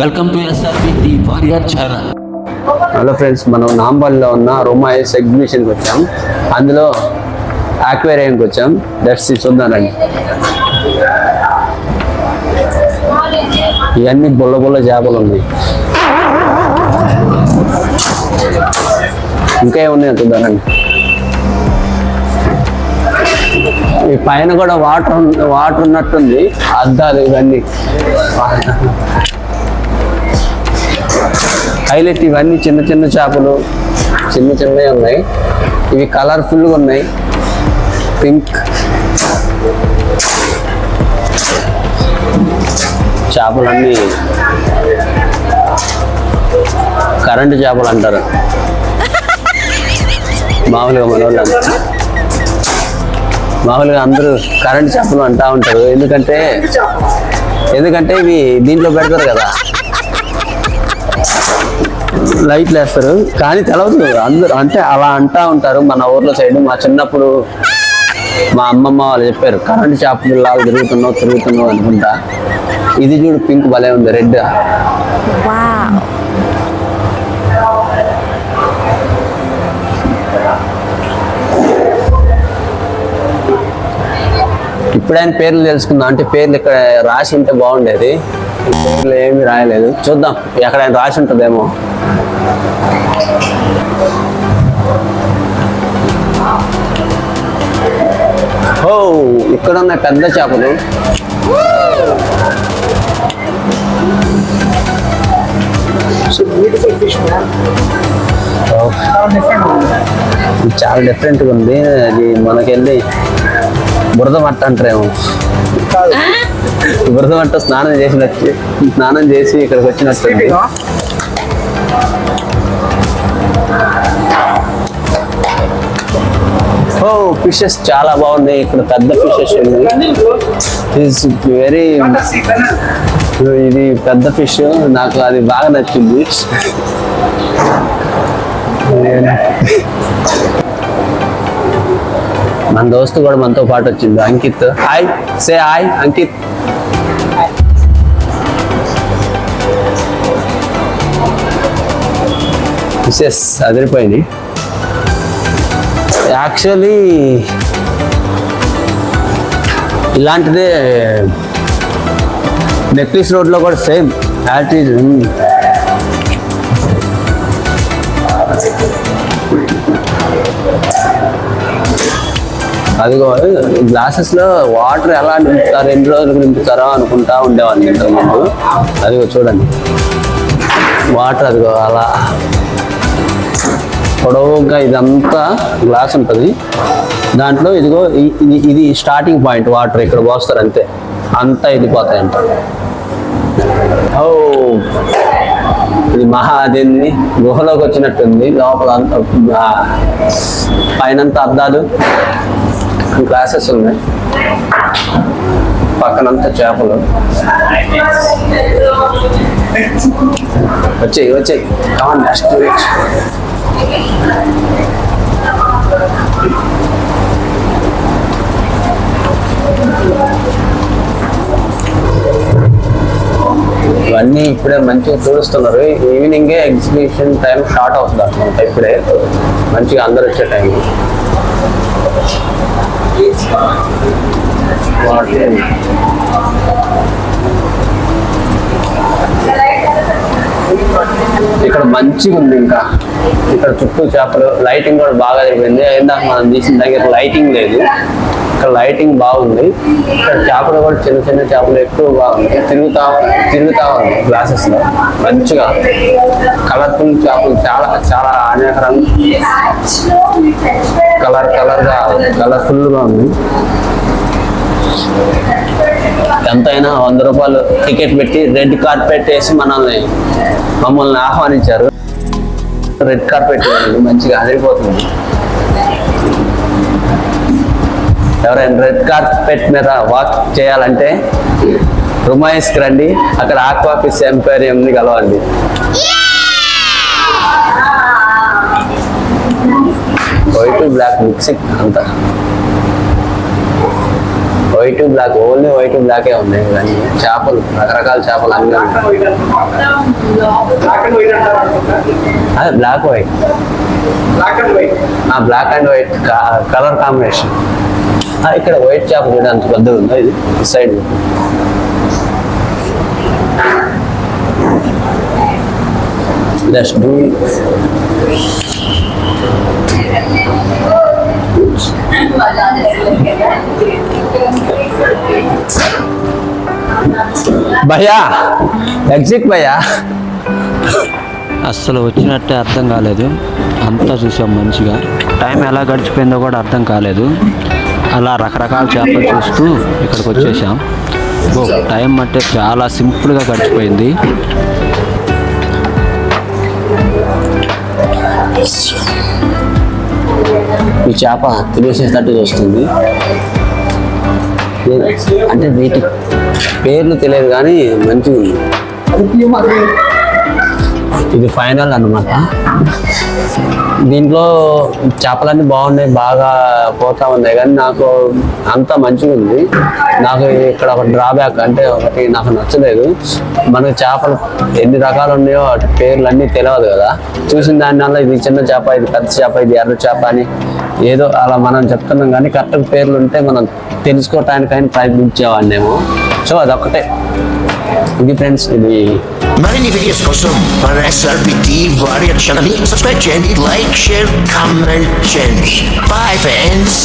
Welcome to SRP the warrior channel hello friends మనం నాంబల్లో ఉన్న రొమాయిస్ ఎగ్జిబిషన్కి వచ్చాం. అందులో ఆక్వేరియంకి వచ్చాం. దట్స్ చూద్దానండి ఇవన్నీ బుల్ల బుల్ల చేపలు ఉన్నాయి. ఇంకా ఏమున్నాయో చూద్దానండి ఈ పైన కూడా వాటర్ వాటర్ ఉన్నట్టుంది. అద్దాలు ఇవన్నీ. హైలైట్ ఇవన్నీ చిన్న చిన్న చేపలు చిన్న చిన్నవి ఉన్నాయి. ఇవి కలర్ఫుల్గా ఉన్నాయి. పింక్ చేపలన్నీ కరెంటు చేపలు అంటారు. మామూలుగా మన వాళ్ళు మామూలుగా అందరూ కరెంటు చేపలు అంటూ ఉంటారు. ఎందుకంటే ఎందుకంటే ఇవి దీంట్లో పెడతారు కదా. లైట్లు వేస్తారు కానీ తెలవదు. అందరూ అంటే అలా అంటా ఉంటారు మన ఊర్లో సైడ్. మా చిన్నప్పుడు మా అమ్మమ్మ వాళ్ళు చెప్పారు కరెంట్ చేపలు లాగా తిరుగుతున్నావు తిరుగుతున్నావు అనుకుంటా. ఇది చూడు పింక్ భలే ఉంది రెడ్. ఇప్పుడైనా పేర్లు తెలుసుకుందాం. అంటే పేర్లు ఇక్కడ రాసి ఉంటే బాగుండేది. ఈ పేర్లు ఏమీ రాయలేదు. చూద్దాం ఎక్కడైనా రాసి ఉంటుందేమో. ఓ ఇక్కడ ఉన్న పెద్ద చేపలు చాలా డిఫరెంట్గా ఉంది. అది మనకెళ్ళి బురద మట్ట అంటారేమో. బురద మట్ట స్నానం చేసినట్టు స్నానం చేసి ఇక్కడికి వచ్చినట్టు ఓ ఫిషెస్ చాలా బాగున్నాయి ఇక్కడ పెద్ద ఫిషెస్ ఇస్ వెరీ ఇది పెద్ద ఫిష్ నాకు అది బాగా నచ్చింది. మన దోస్తు కూడా మనతో పాటు వచ్చింది. Ankit. Hi say hi Ankit. Fishes అదిరిపోయింది. యాక్చువల్లీ ఇలాంటిదే నెక్లెస్ రోడ్లో కూడా సేమ్ యాక్టివ్ అది గ్లాసెస్లో వాటర్ ఎలా నింపుతారు ఎన్ని రోజులకు నింపుతారో అనుకుంటా ఉండేవాడిని ఇంతకుముందు. అదిగో చూడండి. వాటర్ అదిగో అలా. పొడవుగా ఇదంతా గ్లాస్ ఉంటుంది. దాంట్లో ఇదిగో ఇది ఇది స్టార్టింగ్ పాయింట్ వాటర్ ఇక్కడ పోస్తారు అంతే. అంతా ఇదిపోతాయంట ఓ ఇది మహా అదేంది గుహలోకి వచ్చినట్టుంది. లోపల అంతా పైనంతా అద్దాలు గ్లాసెస్ ఉన్నాయి. పక్కనంతా చేపలు. వచ్చాయి వచ్చాయి. కావాలి నెక్స్ట్ ఇవన్నీ ఇప్పుడే మంచిగా చూస్తున్నారు ఈవినింగే ఎగ్జిబిషన్ టైం స్టార్ట్ అవుతుంది? అనమాట ఇప్పుడే మంచిగా అందరు వచ్చే టైం ఇక్కడ మంచిగా ఉంది ఇంకా. ఇక్కడ చుట్టూ చేపలు లైటింగ్ కూడా బాగా అయిపోయింది ఇందాక మనం తీసిన దగ్గర లైటింగ్ లేదు. ఇక్కడ లైటింగ్ బాగుంది. ఇక్కడ చేపలు కూడా చిన్న చిన్న చేపలు ఎక్కువ బాగుంది తిరుగుతా తిరుగుతా ఉంది గ్లాసెస్లో. మంచిగా కలర్ఫుల్ చేపలు చాలా చాలా అనేక రంగు కలర్ కలర్గా కలర్ఫుల్గా ఉంది. ఎంతైనా వంద రూపాయలు టికెట్ పెట్టి రెడ్ కార్పెట్ వేసి మనల్ని మమ్మల్ని ఆహ్వానించారు. రెడ్ కార్పెట్ మంచిగా అదిరిపోతుంది. ఎవరైనా రెడ్ కార్పెట్ మీద వాక్ చేయాలంటే రుమాయిస్కి రండి అక్కడ ఆక్వాఫిస్ ఎంపైరియంని కలవండి. వైట్ బ్లాక్ మిక్సింగ్ అంతా. వైట్ బ్లాక్ ఓన్లీ వైట్ బ్లాకే ఉన్నాయి కానీ చేపలు రకరకాల చేపలు అన్నీ అదే black white. Black and white colour combination. ఇక్కడ వైట్ చేప కూడా అంత పెద్దగా ఉందా ఇది? సైడ్. Let's do it. భయ్యా ఎగ్జిట్ భయ్యా. అస్సలు వచ్చినట్టే అర్థం కాలేదు. అంతా చూసాం మంచిగా. టైం ఎలా గడిచిపోయిందో కూడా అర్థం కాలేదు. అలా రకరకాల చేపలు చూస్తూ ఇక్కడికి వచ్చేసాం. ఓ టైం అంటే చాలా సింపుల్గా గడిచిపోయింది. ఈ చేప తినేసేటట్టు చూస్తుంది. అంటే వీటి పేర్లు తెలియదు కానీ మంచిగా ఉంది. ఇది ఫైనల్ అన్నమాట. దీంట్లో చేపలన్నీ బాగున్నాయి బాగా పోతా ఉన్నాయి కానీ నాకు అంత మంచిగా ఉంది. నాకు ఇక్కడ ఒక డ్రాబ్యాక్ అంటే ఒకటి నాకు నచ్చలేదు. మనకు చేపలు ఎన్ని రకాలు ఉన్నాయో వాటి పేర్లు అన్నీ తెలియదు కదా. చూసిన దానివల్ల ఇది చిన్న చేప ఇది పెద్ద చేప ఇది ఎర్ర చేప అని ఏదో అలా మనం చెప్తున్నాం కానీ కరెక్ట్ పేర్లు ఉంటే మనం తెలుసుకోవటానికైనా ప్రయత్నించేవాడినేమో. సో అదొక్కటే. ఇది ఫ్రెండ్స్ ఇది మరిన్ని వీడియోస్ కోసం మన ఎస్ఆర్పిటి వారియర్ ఛానల్ ని సబ్స్క్రైబ్ చేయండి లైక్ షేర్ కామెంట్ చేయండి బాయ్ ఫ్రెండ్స్